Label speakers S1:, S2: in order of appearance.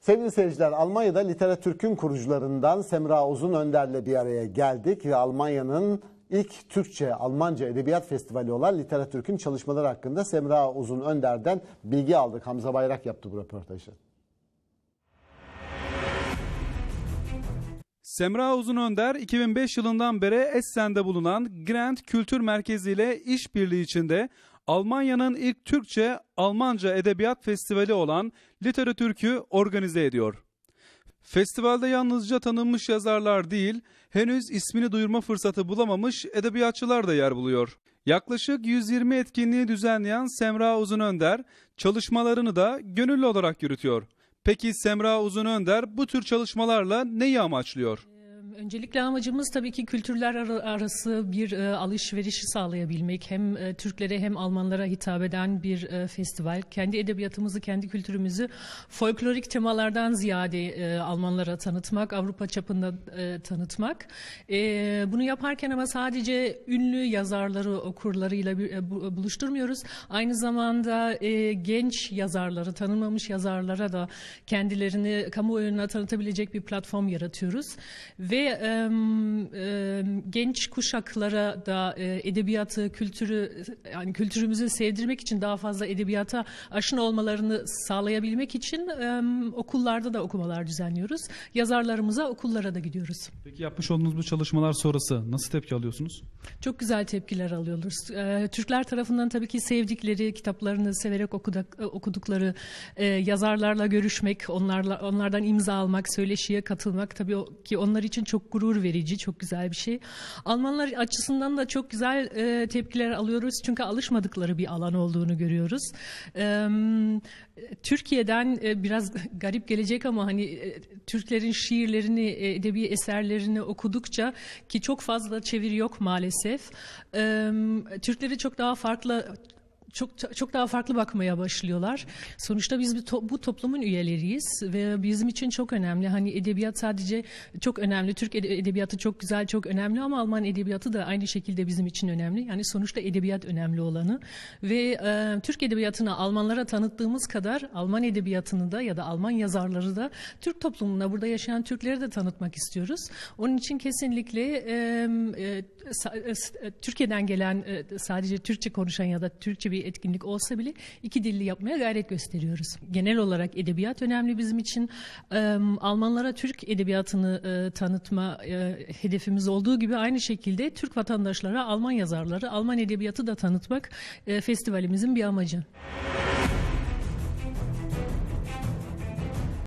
S1: Sevgili seyirciler, Almanya'da Literatürk'ün kurucularından Semra Uzun Önder'le bir araya geldik ve Almanya'nın ilk Türkçe, Almanca Edebiyat Festivali olan Literatürk'ün çalışmaları hakkında Semra Uzun Önder'den bilgi aldık. Hamza Bayrak yaptı bu röportajı.
S2: Semra Uzun Önder 2005 yılından beri Essen'de bulunan Grand Kültür Merkezi ile işbirliği içinde Almanya'nın ilk Türkçe Almanca Edebiyat Festivali olan Literatürk'ü organize ediyor. Festivalde yalnızca tanınmış yazarlar değil, henüz ismini duyurma fırsatı bulamamış edebiyatçılar da yer buluyor. Yaklaşık 120 etkinliği düzenleyen Semra Uzun Önder, çalışmalarını da gönüllü olarak yürütüyor. Peki Semra Uzun Önder bu tür çalışmalarla neyi amaçlıyor?
S3: Öncelikle amacımız tabii ki kültürler ar- arası bir e, alışverişi sağlayabilmek. Hem e, Türklere hem Almanlara hitap eden bir e, festival. Kendi edebiyatımızı, kendi kültürümüzü folklorik temalardan ziyade e, Almanlara tanıtmak, Avrupa çapında e, tanıtmak. E, bunu yaparken ama sadece ünlü yazarları, okurlarıyla bir, e, bu- buluşturmuyoruz. Aynı zamanda e, genç yazarları, tanınmamış yazarlara da kendilerini kamuoyuna tanıtabilecek bir platform yaratıyoruz. Ve genç kuşaklara da e, edebiyatı, kültürü, yani kültürümüzü sevdirmek için daha fazla edebiyata aşina olmalarını sağlayabilmek için okullarda da okumalar düzenliyoruz. Yazarlarımıza okullara da gidiyoruz.
S2: Peki yapmış olduğunuz bu çalışmalar sonrası nasıl tepki alıyorsunuz?
S3: Çok güzel tepkiler alıyoruz. Ee, Türkler tarafından tabii ki sevdikleri, kitaplarını severek okudak, okudukları e, yazarlarla görüşmek, onlarla onlardan imza almak, söyleşiye katılmak tabii ki onlar için çok gurur verici, çok güzel bir şey. Almanlar açısından da çok güzel e, tepkiler alıyoruz çünkü alışmadıkları bir alan olduğunu görüyoruz. Ee, Türkiye'den e, biraz garip gelecek ama hani e, Türklerin şiirlerini, e, edebi eserlerini okudukça ki çok fazla çeviri yok maalesef. e, Türkleri çok daha farklı çok çok daha farklı bakmaya başlıyorlar. Sonuçta biz bir to- bu toplumun üyeleriyiz ve bizim için çok önemli. Hani edebiyat sadece çok önemli. Türk ede- edebiyatı çok güzel, çok önemli ama Alman edebiyatı da aynı şekilde bizim için önemli. Yani sonuçta edebiyat önemli olanı ve e, Türk edebiyatını Almanlara tanıttığımız kadar Alman edebiyatını da ya da Alman yazarları da Türk toplumuna burada yaşayan Türkleri de tanıtmak istiyoruz. Onun için kesinlikle e, e, e, e, Türkiye'den gelen e, sadece Türkçe konuşan ya da Türkçe bir etkinlik olsa bile iki dilli yapmaya gayret gösteriyoruz. Genel olarak edebiyat önemli bizim için. Almanlara Türk edebiyatını e, tanıtma e, hedefimiz olduğu gibi aynı şekilde Türk vatandaşlara Alman yazarları, Alman edebiyatı da tanıtmak e, festivalimizin bir amacı.